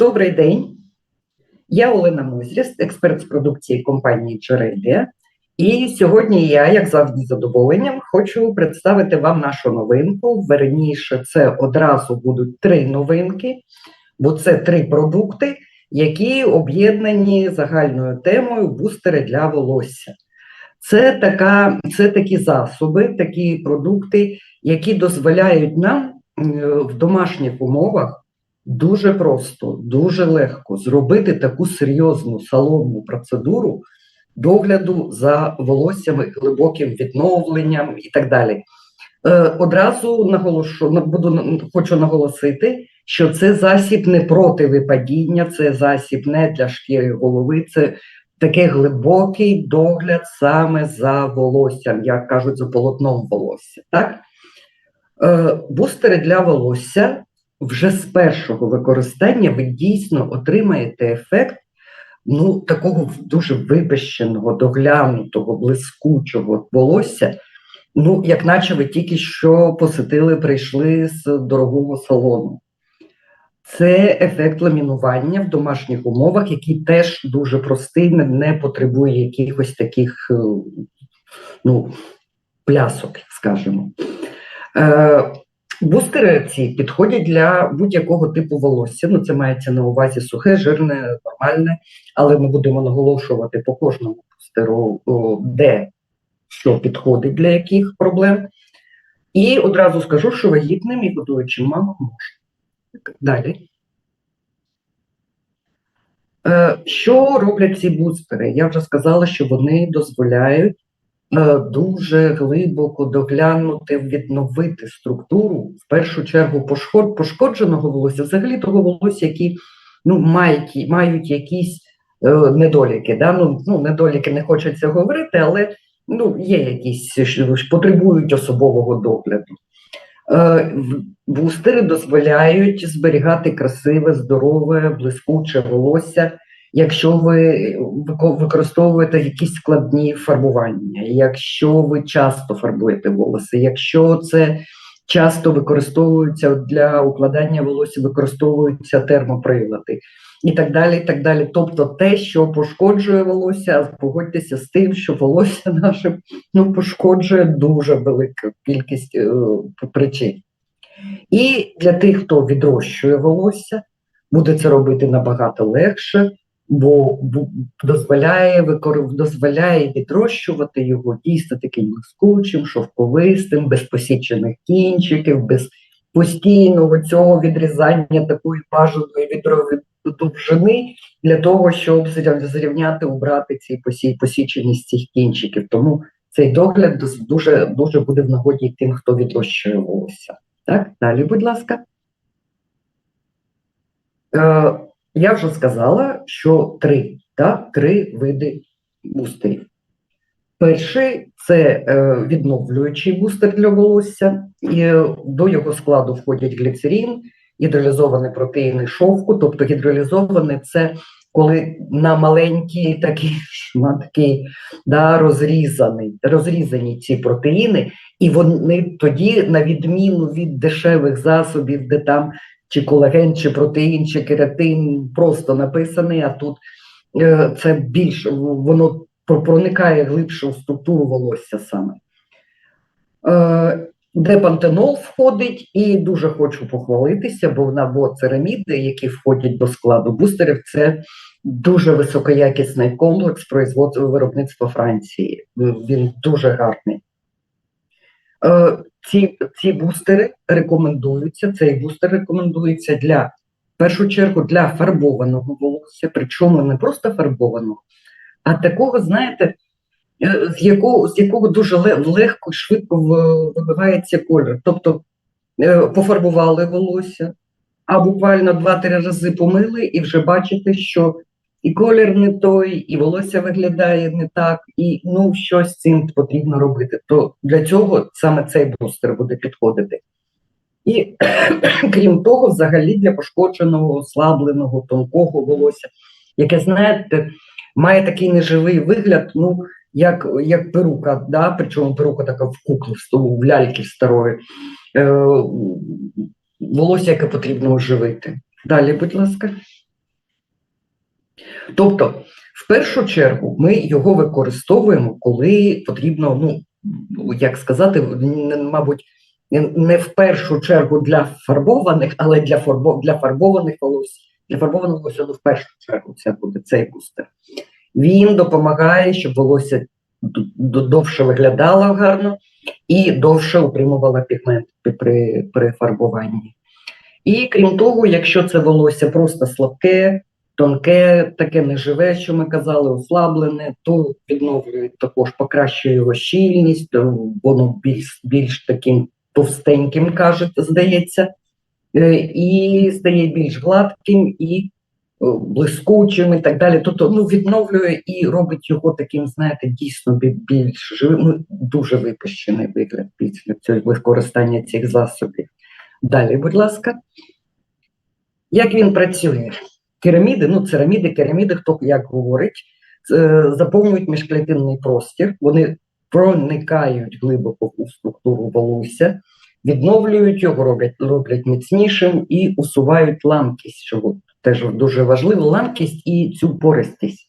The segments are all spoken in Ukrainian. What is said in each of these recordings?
Добрий день. Я Олена Мозріс, експерт з продукції компанії Джерелія. І сьогодні я, як завжди, з задоволенням, хочу представити вам нашу новинку. Верніше, це одразу будуть три новинки, бо це три продукти, які об'єднані загальною темою бустери для волосся. Це, така, це такі засоби, такі продукти, які дозволяють нам е, в домашніх умовах дуже просто, дуже легко зробити таку серйозну салонну процедуру догляду за волоссями, глибоким відновленням і так далі. Е, Одразу наголошу, буду хочу наголосити, що це засіб не проти випадіння, це засіб не для шкіри голови, це такий глибокий догляд саме за волоссям, як кажуть, за полотном волосся. Так? Е, бустери для волосся вже з першого використання ви дійсно отримаєте ефект ну, такого дуже вибещеного, доглянутого, блискучого волосся. Ну, як наче ви тільки що посетили, прийшли з дорогого салону. Це ефект ламінування в домашніх умовах, який теж дуже простий, не, не потребує якихось таких е, ну, плясок, скажімо. Е, Бустери ці підходять для будь-якого типу волосся. Ну, це мається на увазі сухе, жирне, нормальне, але ми будемо наголошувати по кожному бустеру, де що підходить для яких проблем. І одразу скажу, що вагітним і годуючим мамам можна. Далі. Е, Що роблять ці бустери? Я вже сказала, що вони дозволяють дуже глибоко доглянути, відновити структуру, в першу чергу пошкодженого волосся, взагалі того волосся, які ну, мають, мають якісь е, недоліки. Да? Ну, ну, недоліки не хочеться говорити, але ну, є якісь, потребують особового догляду. Е, Бустери дозволяють зберігати красиве, здорове, блискуче волосся, якщо ви використовуєте якісь складні фарбування, якщо ви часто фарбуєте волосся, якщо це часто використовується для укладання волосся, використовуються термоприлади і так далі. і так далі. Тобто те, що пошкоджує волосся, погодьтеся з тим, що волосся наше ну, пошкоджує дуже велику кількість е, причин. І для тих, хто відрощує волосся, буде це робити набагато легше, бо дозволяє, викор- дозволяє відрощувати його дійсно таким блискучим, шовковистим, без посічених кінчиків, без постійного цього відрізання такої бажаної відро- довжини для того, щоб зрівняти, убрати ці посі- посіченість цих кінчиків. Тому цей догляд дуже, дуже буде в нагоді тим, хто відрощує волосся. Так, далі, будь ласка. Е, я вже сказала, що три, так, три види бустерів. Перший це е, відновлюючий бустер для волосся. І е, до його складу входять гліцерин, гідролізовані протеїни шовку. Тобто гідролізований це коли на маленькі такі шматки да, розрізані ці протеїни, і вони тоді, на відміну від дешевих засобів, де там чи колаген, чи протеїн, чи кератин просто написаний, а тут е, це більш воно проникає глибше в структуру волосся саме. Е, де пантенол входить, і дуже хочу похвалитися, бо набоцераміди, які входять до складу бустерів, це дуже високоякісний комплекс производства виробництва Франції. Він дуже гарний. Ці, ці бустери рекомендуються. Цей бустер рекомендується для в першу чергу для фарбованого волосся, причому не просто фарбованого, а такого, знаєте, е, з якого, з якого дуже ле- легко, швидко вибивається колір. Тобто е, пофарбували волосся, а буквально 2-3 рази помили, і вже бачите, що і колір не той, і волосся виглядає не так, і ну щось цим потрібно робити. То для цього саме цей бустер буде підходити. І крім того, взагалі для пошкодженого, ослабленого, тонкого волосся, яке, знаєте, має такий неживий вигляд, ну, як, як перука, да? причому перука така в куклі, в ляльки старої. Е, волосся, яке потрібно оживити. Далі, будь ласка. Тобто, в першу чергу, ми його використовуємо, коли потрібно, ну як сказати, мабуть, не в першу чергу для фарбованих, але для фарбо, для фарбованих волосся. Для фарбованого волосся ну, в першу чергу це буде цей бустер. Він допомагає, щоб волосся довше виглядало гарно і довше утримувало пігмент при, при фарбуванні. І крім того, якщо це волосся просто слабке, тонке, таке неживе, що ми казали, ослаблене, то відновлює також покращує його щільність, то воно більш, більш таким товстеньким, кажуть, здається, е, і стає більш гладким і е, блискучим і так далі. Тобто ну, відновлює і робить його таким, знаєте, дійсно більш живим, ну, дуже випущений вигляд після використання цих засобів. Далі, будь ласка. Як він працює? Кераміди, ну цераміди, кераміди, хто як говорить, е, заповнюють міжклітинний простір, вони проникають глибоко у структуру волосся, відновлюють його, роблять, роблять міцнішим і усувають ламкість, що теж дуже важливо, ламкість і цю пористість.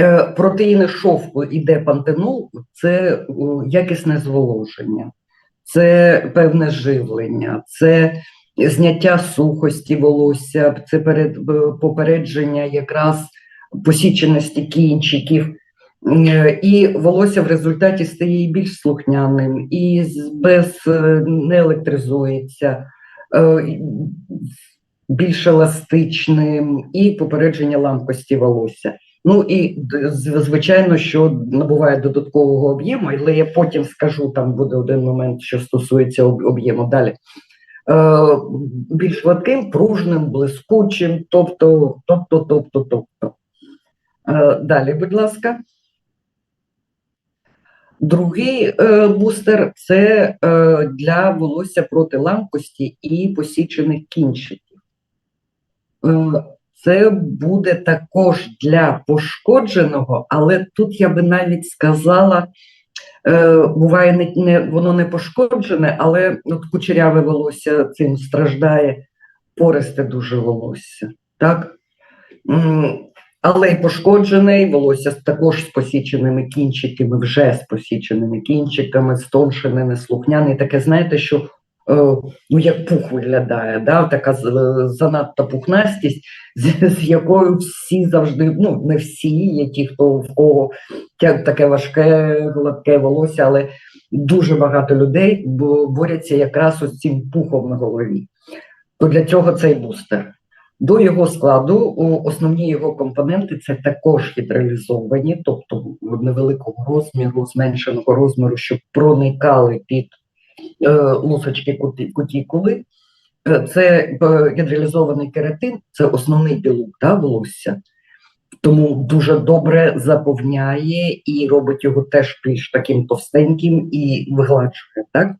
Е, Протеїни шовку іде пантенол, це е, якісне зволоження, це певне живлення, це зняття сухості волосся, це перед, попередження якраз посіченості кінчиків. Е, І волосся в результаті стає і більш слухняним, і без е, не електризується, е, більш еластичним, і попередження ламкості волосся. Ну і звичайно, що набуває додаткового об'єму, але я потім скажу, там буде один момент, що стосується об'єму. Далі. Е, більш гладким, пружним, блискучим, тобто, тобто, тобто, тобто. Е, Далі, будь ласка. Другий е, бустер це е, для волосся проти ламкості і посічених кінчиків. Е, це буде також для пошкодженого, але тут я би навіть сказала, буває, не, не, воно не пошкоджене, але от кучеряве волосся цим страждає, пористе дуже волосся. Так? Але й пошкоджене, і волосся також з посіченими кінчиками, вже з посіченими кінчиками, стоншене, неслухняне. Таке, знаєте, що е, ну, як пух виглядає, да? така е, занадто пухнастість, з, з якою всі завжди, ну не всі, є ті, хто в кого таке важке, гладке волосся, але дуже багато людей борються якраз із цим пухом на голові. То для цього цей бустер. До його складу основні його компоненти це також гідралізовані, тобто невеликого розміру, зменшеного розміру, щоб проникали під е, лусочки куті- кутікули. Е, Це е, гідралізований кератин, це основний білок да, волосся, тому дуже добре заповняє і робить його теж більш таким товстеньким і вигладжує. Так?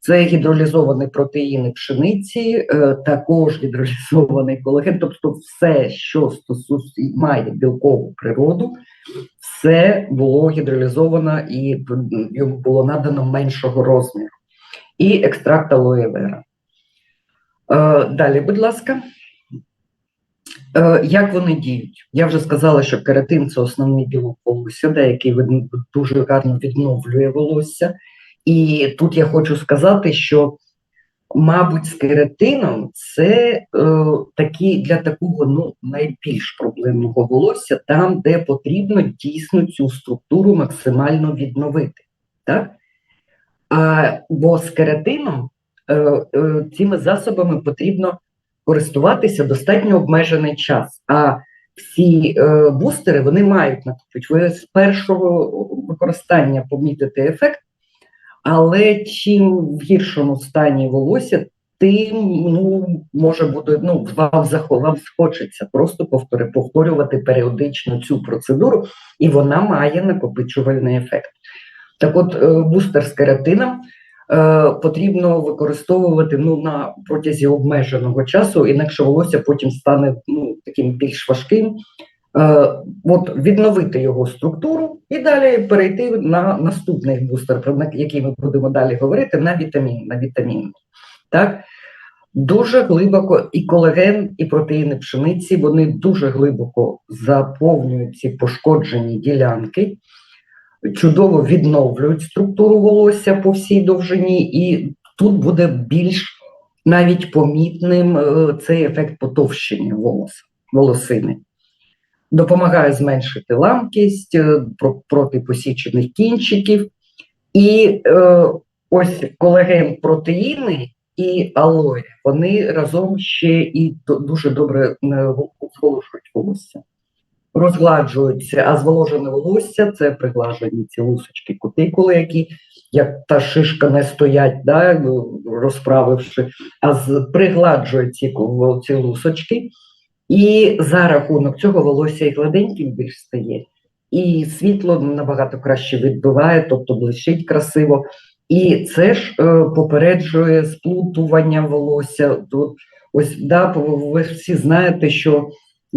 Це гідролізовані протеїни пшениці, е, також гідролізований колаген, тобто все, що стосується має білкову природу, все було гідролізовано і йому було надано меншого розміру. І екстракт алоє вера. Е, Далі, будь ласка. Е, Як вони діють? Я вже сказала, що кератин це основний білок волосся, який дуже гарно відновлює волосся. І тут я хочу сказати, що, мабуть, з кератином це е, такі для такого ну, найбільш проблемного волосся, там, де потрібно дійсно цю структуру максимально відновити. Так? А, бо з кератином е, е, цими засобами потрібно користуватися достатньо обмежений час. А всі е, бустери вони мають накопити. Ви з першого використання помітите ефект, але чим в гіршому стані волосся, тим ну, може бути, ну, вам, вам схочеться просто повторювати періодично цю процедуру, і вона має накопичувальний ефект. Так от, е, бустер з кератином е, потрібно використовувати ну, на протязі обмеженого часу, інакше волосся потім стане ну, таким більш важким. Е, от відновити його структуру і далі перейти на наступний бустер, про який ми будемо далі говорити, на вітамін, на вітамін. Так? Дуже глибоко і колаген, і протеїни пшениці вони дуже глибоко заповнюють ці пошкоджені ділянки, чудово відновлюють структуру волосся по всій довжині, і тут буде більш навіть помітним е, цей ефект потовщення волоса, волосини. Допомагає зменшити ламкість е, проти посічених кінчиків. І е, ось колаген протеїни і алоє, вони разом ще і дуже добре е, зволожують волосся. Розгладжуються, а зволожене волосся це приглажені ці лусочки кутикули, які як та шишка не стоять, да, розправивши, а пригладжують ці, ці лусочки. І за рахунок цього волосся і гладеньким більш стає, і світло набагато краще відбиває, тобто блищить красиво. І це ж е, попереджує сплутування волосся. Тут ось да, ви всі знаєте, що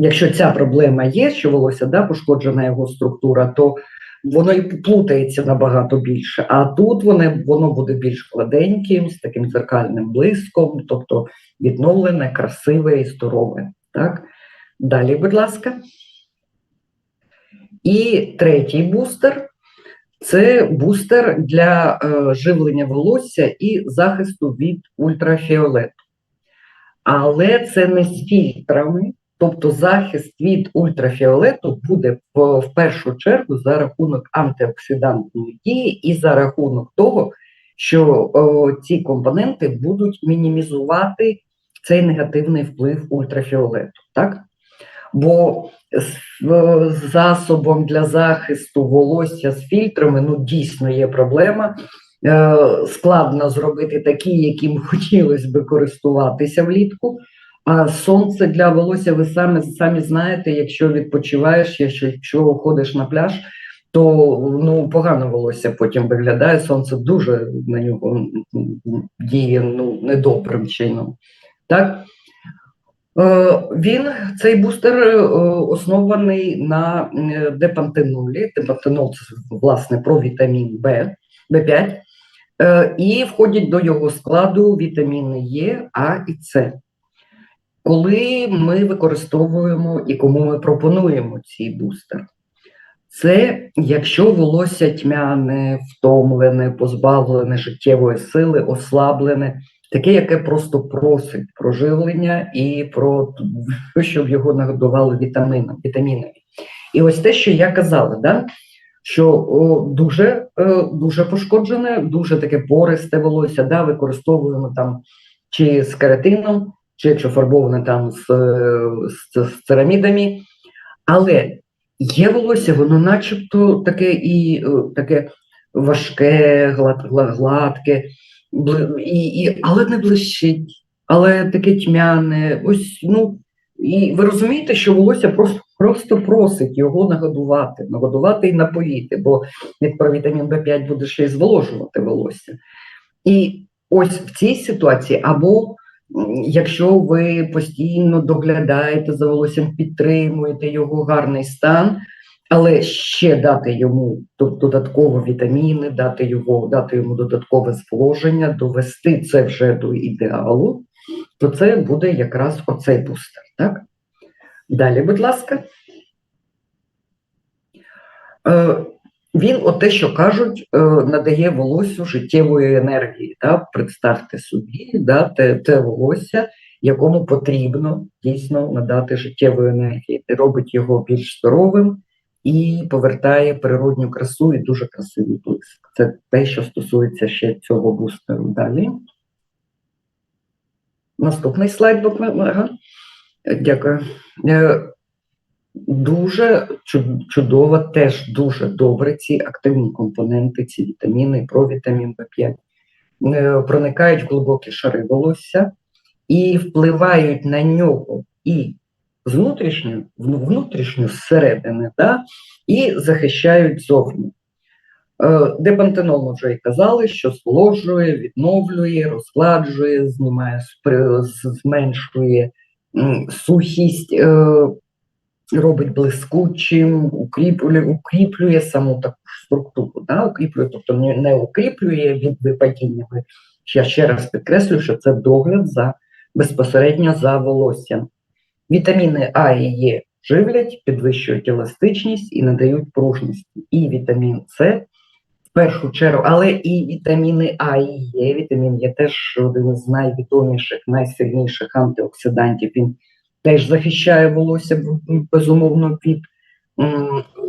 якщо ця проблема є, що волосся да, пошкоджена його структура, то воно і плутається набагато більше. А тут воно, воно буде більш гладеньким, з таким дзеркальним блиском, тобто відновлене, красиве і здорове. Так? Далі, будь ласка. І третій бустер це бустер для е, живлення волосся і захисту від ультрафіолету. Але це не з фільтрами, тобто захист від ультрафіолету буде в, в першу чергу за рахунок антиоксидантної дії і за рахунок того, що о, ці компоненти будуть мінімізувати цей негативний вплив ультрафіолету. Так? Бо з засобом для захисту волосся з фільтрами ну дійсно є проблема. Е, Складно зробити такі, яким хотілося би користуватися влітку. А сонце для волосся, ви самі самі знаєте, якщо відпочиваєш, якщо, ходиш на пляж, то ну погано волосся потім виглядає. Сонце дуже на нього діє ну недобрим чином. Так? Е, Він цей бустер е, оснований на депантенолі. Депантенол це власне про вітамін Б, Б5, Е, і входять до його складу вітаміни Е, А і С. Коли ми використовуємо і кому ми пропонуємо цей бустер, це якщо волосся тьмяне, втомлене, позбавлене життєвої сили, ослаблене, таке, яке просто просить про живлення і про щоб його нагодували вітамином, вітамінами. І ось те, що я казала, да? що о, дуже, е, дуже пошкоджене, дуже таке пористе волосся, да? використовуємо там чи з кератином, чи якщо фарбоване там з, з, з церамідами. Але є волосся, воно начебто таке і е, таке важке, глад, гла- гладке, і, і, але не блищить, але таке тьмяне. Ось, ну, і ви розумієте, що волосся просто, просто просить його нагодувати, нагодувати і напоїти, бо як про вітамін В5 буде ще й зволожувати волосся. І ось в цій ситуації, або якщо ви постійно доглядаєте за волоссям, підтримуєте його гарний стан, але ще дати йому до- додатково вітаміни, дати його, дати йому додаткове зволоження, довести це вже до ідеалу, то це буде якраз оцей бустер. Так? Далі, будь ласка. Е, він, от те, що кажуть, е, надає волоссю життєвої енергії. Да? Представте собі, да, те, те волосся, якому потрібно дійсно надати життєвої енергії, робить його більш здоровим і повертає природню красу і дуже красивий блиск. Це те, що стосується ще цього бустеру. Далі. Наступний слайд. Ага. Дякую. Дуже чудово, теж дуже добре ці активні компоненти, ці вітаміни, провітамін В5 е, проникають в глибокі шари волосся і впливають на нього і з внутрішньо зсередини, да, і захищають зовні. Е, Депантенол ми вже і казали, що зволожує, відновлює, розгладжує, знімає, зменшує сухість, е, робить блискучим, укріплює, укріплює саму таку структуру, да? укріплює, тобто не, укріплює від випадіння. Я ще раз підкреслюю, що це догляд за безпосередньо за волоссям. Вітаміни А і Е живлять, підвищують еластичність і надають пружності. І вітамін С в першу чергу, але і вітаміни А і Е. Вітамін Е теж один з найвідоміших, найсильніших антиоксидантів. Він теж захищає волосся безумовно від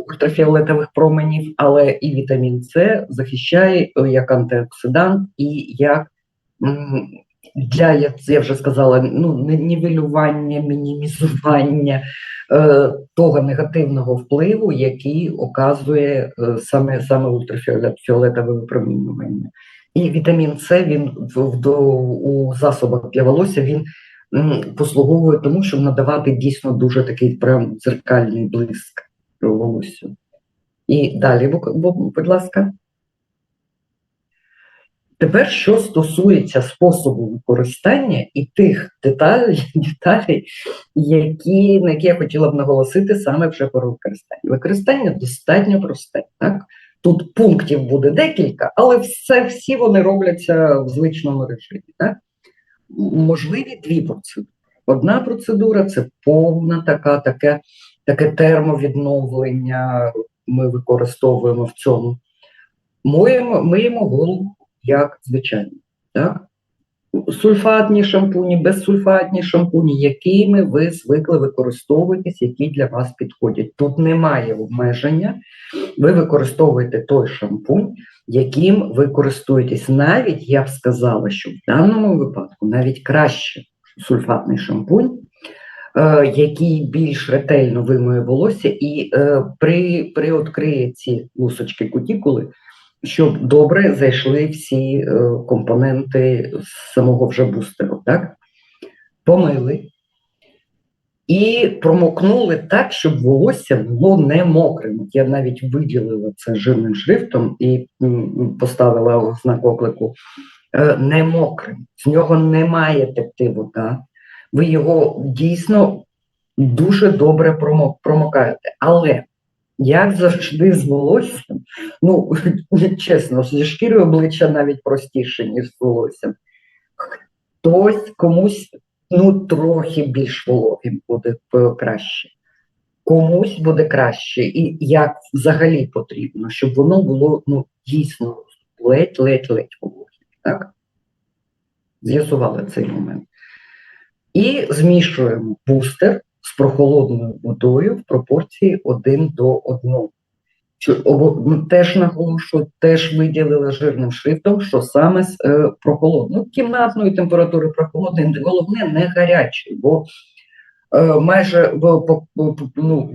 ультрафіолетових променів, але і вітамін С захищає е, як антиоксидант і як для, як я вже сказала, ну, нівелювання, мінімізування е, того негативного впливу, який оказує е, саме, саме ультрафіолетове випромінювання. І вітамін С він в, в, у засобах для волосся він послуговує тому, щоб надавати дійсно дуже такий прям дзеркальний блиск волоссю. І далі, бу- бу- будь ласка. Тепер, що стосується способу використання і тих деталей, деталей які, на які я хотіла б наголосити саме вже про використання. Використання достатньо просте. Так? Тут пунктів буде декілька, але все, всі вони робляться в звичному режимі. Так? Можливі дві процедури. Одна процедура це повна така, таке, таке термовідновлення. Ми використовуємо в цьому. Моємо, миємо голову як звичайно. Так? Сульфатні шампуні, безсульфатні шампуні, якими ви звикли використовуватись, які для вас підходять. Тут немає обмеження. Ви використовуєте той шампунь, яким ви користуєтесь. Навіть я б сказала, що в даному випадку навіть краще сульфатний шампунь, е, який більш ретельно вимиє волосся і е, при, приоткриє ці лусочки кутікули, щоб добре зайшли всі е, компоненти з самого вже бустеру. Так? Помили і промокнули так, щоб волосся було не мокрим. Я навіть виділила це жирним шрифтом і поставила знак оклику е, не мокрим. З нього немає текти вода. Ви його дійсно дуже добре промокаєте. Але як завжди з волоссям, ну чесно, зі шкірою обличчя навіть простіше, ніж з волоссям. Хтось комусь ну трохи більш вологим буде е, краще. Комусь буде краще, і як взагалі потрібно, щоб воно було ну, дійсно ледь-ледь-ледь вологим. Так? З'ясували цей момент. І змішуємо бустер з прохолодною водою в пропорції 1 до 1. Що, обо- ну, теж наголошую, теж виділила жирним шрифтом, що саме з е, прохолодною, кімнатної температури прохолодної, головне не гарячий, бо е, майже по, по, ну,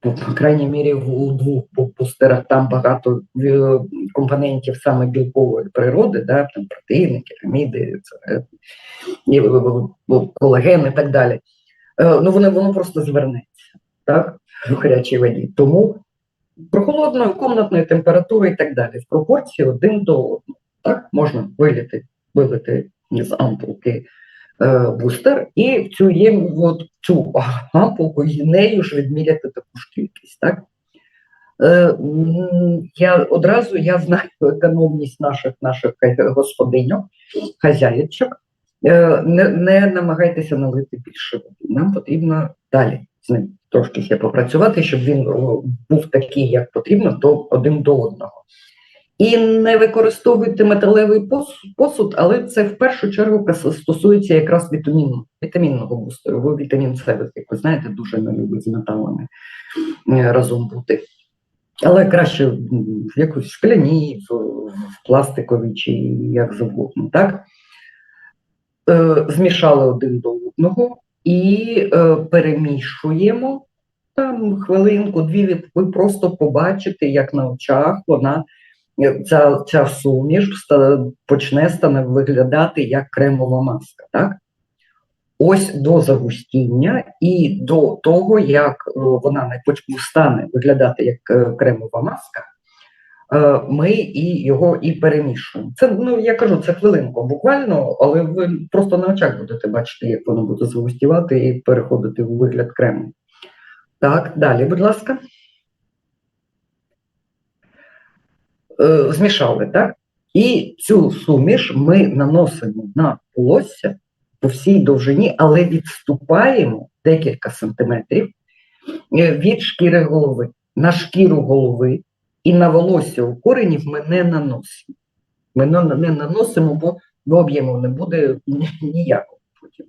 по, крайній мірі у двох бустерах там багато е, компонентів саме білкової природи, да, там протеїни, кераміди, е, е, колаген і так далі. Е, ну, воно, воно просто звернеться так, в гарячій воді. Тому прохолодної комнатної температури і так далі. В пропорції один до одного. Так, можна вилити, вилити з ампулки е, бустер і в цю є от цю ампулку і нею ж відміряти таку ж кількість. Так? Е, я одразу я знаю економність наших наших господиньок, хазяїчок. Е, Не, не намагайтеся налити більше води. Нам потрібно далі з ним трошки ще попрацювати, щоб він був такий, як потрібно, до один до одного. І не використовуйте металевий посуд, але це в першу чергу стосується якраз вітаміну, вітамінного бустеру. Бо вітамін С, як ви знаєте, дуже не любить з металами е, разом бути. Але краще в якусь шкляні, в пластиковій чи як завгодно. Так? Е, змішали один до одного і е, перемішуємо там хвилинку, дві ви- просто побачите, як на очах вона е, ця, ця суміш почне стане виглядати як кремова маска. Так? Ось до загустіння і до того, як вона не стане виглядати як кремова маска, ми і його і перемішуємо. Це ну я кажу, це хвилинку буквально, але ви просто на очах будете бачити, як воно буде загустівати і переходити у вигляд крему. Так, далі, будь ласка. Е, Змішали, так? І цю суміш ми наносимо на волосся по всій довжині, але відступаємо декілька сантиметрів е, від шкіри голови. На шкіру голови і на волосся у коренів ми не наносимо. Ми не наносимо, бо ну, об'єму не буде ніякого потім.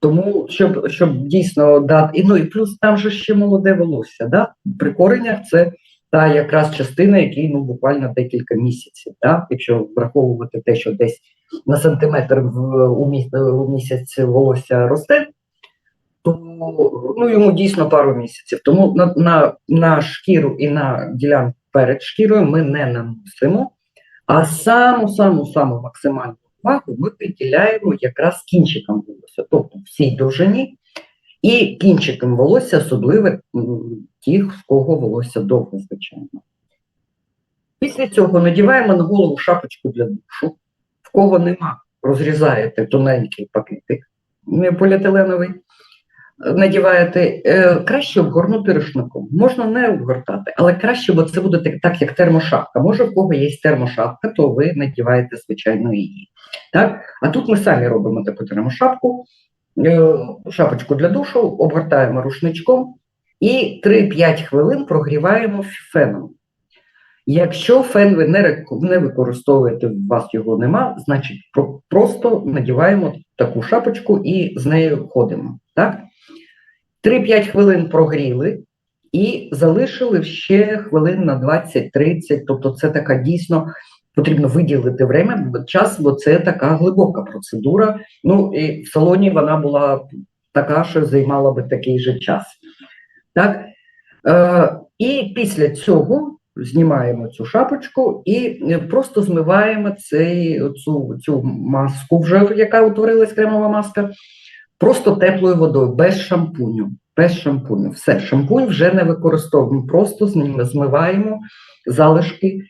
Тому, щоб, щоб дійсно дати. Ну і плюс там же ще молоде волосся. Да? При коренях це та якраз частина, якій ну, буквально декілька місяців. Да? Якщо враховувати те, що десь на сантиметр в, у, міс, у місяць волосся росте, то ну, йому дійсно пару місяців. Тому на, на, на шкіру і на ділянку перед шкірою ми не наносимо, а саму саму саму максимальну увагу ми приділяємо якраз кінчикам волосся, тобто всій довжині, і кінчикам волосся, особливо тих, в кого волосся довго, звичайно. Після цього надіваємо на голову шапочку для душу, в кого нема, розрізаєте тоненький пакетик поліетиленовий, надіваєте, е, краще обгорнути рушником. Можна не обгортати, але краще, бо це буде так, так, як термошапка. Може, в кого є термошапка, то ви надіваєте, звичайно, її. Так? А тут ми самі робимо таку термошапку, е, шапочку для душу, обгортаємо рушничком і 3-5 хвилин прогріваємо феном. Якщо фен ви не, не використовуєте, у вас його нема, значить про- просто надіваємо таку шапочку і з нею ходимо. Так? 3-5 хвилин прогріли і залишили ще хвилин на 20-30. Тобто, це така дійсно потрібно виділити время, час, бо це така глибока процедура. Ну і в салоні вона була така, що займала би такий же час. Так? Е, і після цього знімаємо цю шапочку і е, просто змиваємо цей, цю, цю маску, вже, яка утворилась кремова маска, просто теплою водою, без шампуню. Без шампуню. Все, шампунь вже не використовуємо, просто з ним змиваємо залишки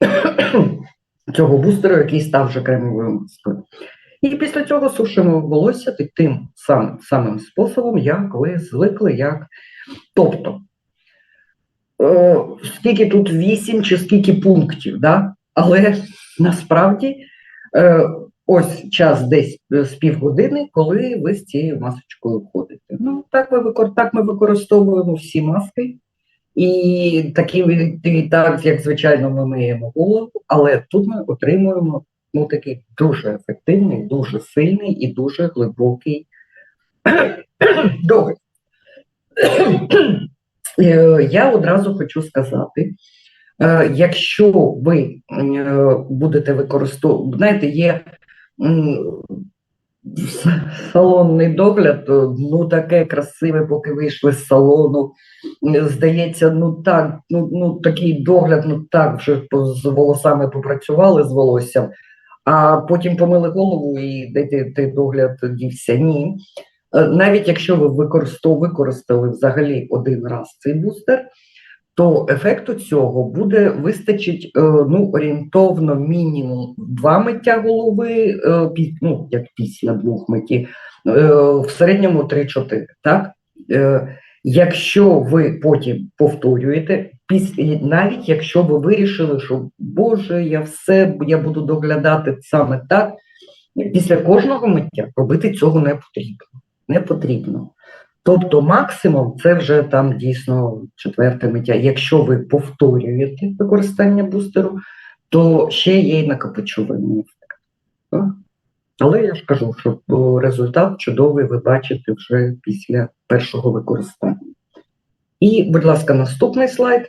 цього бустеру, який став вже кремовою маскою. І після цього сушимо волосся тим самим, самим способом, як ви звикли, як. Тобто, е, скільки тут вісім чи скільки пунктів, да? але насправді е, ось час десь е, з півгодини, коли ви з цією масочкою ходите. Ну, так, викор- так ми використовуємо всі маски. І такі так, як звичайно, ми миємо голову, але тут ми отримуємо ну, такий дуже ефективний, дуже сильний і дуже глибокий догляд. Е, Я одразу хочу сказати, е, якщо ви будете використовувати, знаєте, є салонний догляд, е, ну таке красиве, поки вийшли з салону. Здається, ну так, ну, ну такий догляд, ну так, вже з волосами попрацювали з волоссям, а потім помили голову і де ти, ти догляд дівся. Ні. Е, Навіть якщо ви використов, використали взагалі один раз цей бустер, то ефекту цього буде вистачить е, ну, орієнтовно мінімум два миття голови, е, ну, як після двох митті, е, в середньому 3-4. Так? Якщо ви потім повторюєте, після, навіть якщо ви вирішили, що Боже, я все я буду доглядати саме так, після кожного миття робити цього не потрібно. Не потрібно. Тобто максимум це вже там дійсно четверте миття. Якщо ви повторюєте використання бустеру, то ще є й накопичувальний ефект. Але я ж кажу, що результат чудовий ви бачите вже після першого використання. І, будь ласка, наступний слайд.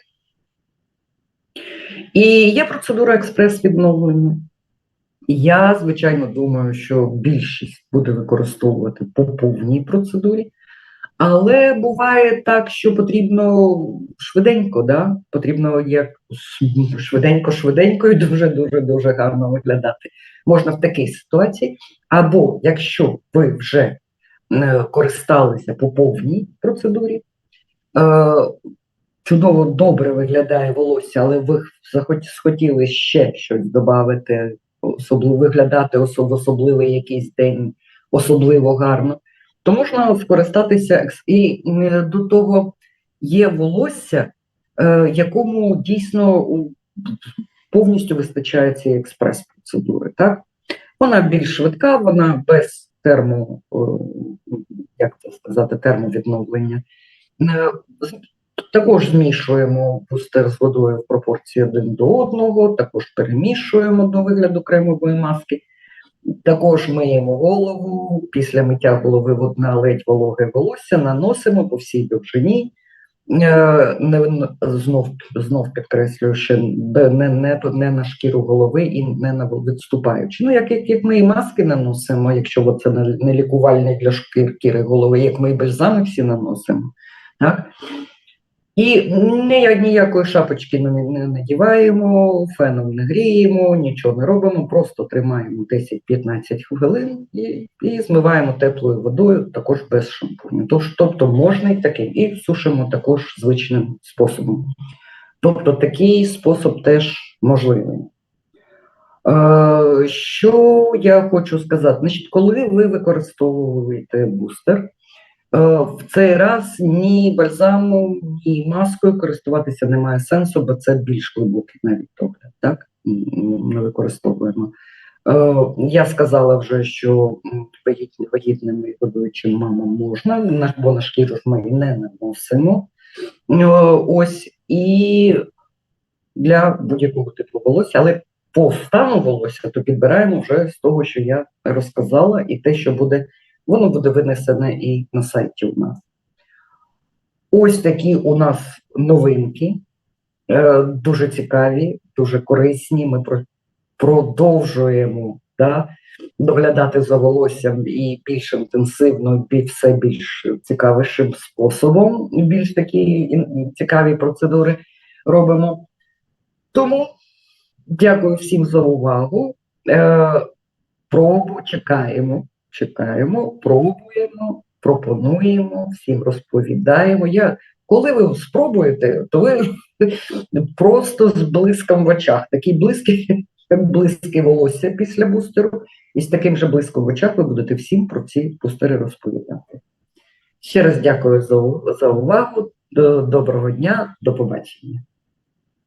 І є процедура експрес-відновлення. Я, звичайно, думаю, що більшість буде використовувати по повній процедурі, але буває так, що потрібно швиденько, да? потрібно як швиденько-швиденько і дуже-дуже дуже гарно виглядати. Можна в такій ситуації, або якщо ви вже е, користалися по повній процедурі, е, чудово добре виглядає волосся, але ви схотіли ще щось додати, особливо виглядати в особливий якийсь день, особливо гарно, то можна скористатися і до того є волосся, е, якому дійсно повністю вистачає цієї експрес-процедури. Так? Вона більш швидка, вона без термо, е, як це сказати, термовідновлення. Е, Також змішуємо бустер з водою в пропорції один до одного, також перемішуємо до вигляду кремової маски. Також миємо голову, після миття голови водна ледь вологе волосся, наносимо по всій довжині. Е, Не, знов, знов підкреслюю, що не, не, не, на шкіру голови і не на відступаючи. Ну, як, як, як ми і маски наносимо, якщо це не, лікувальний для шкіри голови, як ми і бальзами всі наносимо. Так? І ні- ніякої шапочки не, не надіваємо, феном не гріємо, нічого не робимо, просто тримаємо 10-15 хвилин і, і змиваємо теплою водою, також без шампуню. Тож, тобто можна і таким, і сушимо також звичним способом. Тобто такий спосіб теж можливий. Е, що я хочу сказати? Значить, коли ви використовуєте бустер, в цей раз ні бальзамом, ні маскою користуватися немає сенсу, бо це більш глибокий навіть догляд. Так? Ми використовуємо. Е, Я сказала вже, що вагітним і годуючим мамам можна, бо на шкіру ж ми не наносимо. Е, Ось і для будь-якого типу волосся, але по стану волосся то підбираємо вже з того, що я розказала, і те, що буде, воно буде винесене і на сайті у нас. Ось такі у нас новинки, е, дуже цікаві, дуже корисні. Ми продовжуємо да, доглядати за волоссям і більш інтенсивно, і все більш цікавішим способом, більш такі цікаві процедури робимо. Тому дякую всім за увагу. Е, пробу чекаємо, чекаємо, пробуємо, пропонуємо, всім розповідаємо. Я, коли ви спробуєте, то ви просто з блиском в очах. Такий близький, близький волосся після бустеру, і з таким же блиском в очах ви будете всім про ці бустери розповідати. Ще раз дякую за, увагу. До- Доброго дня, до побачення.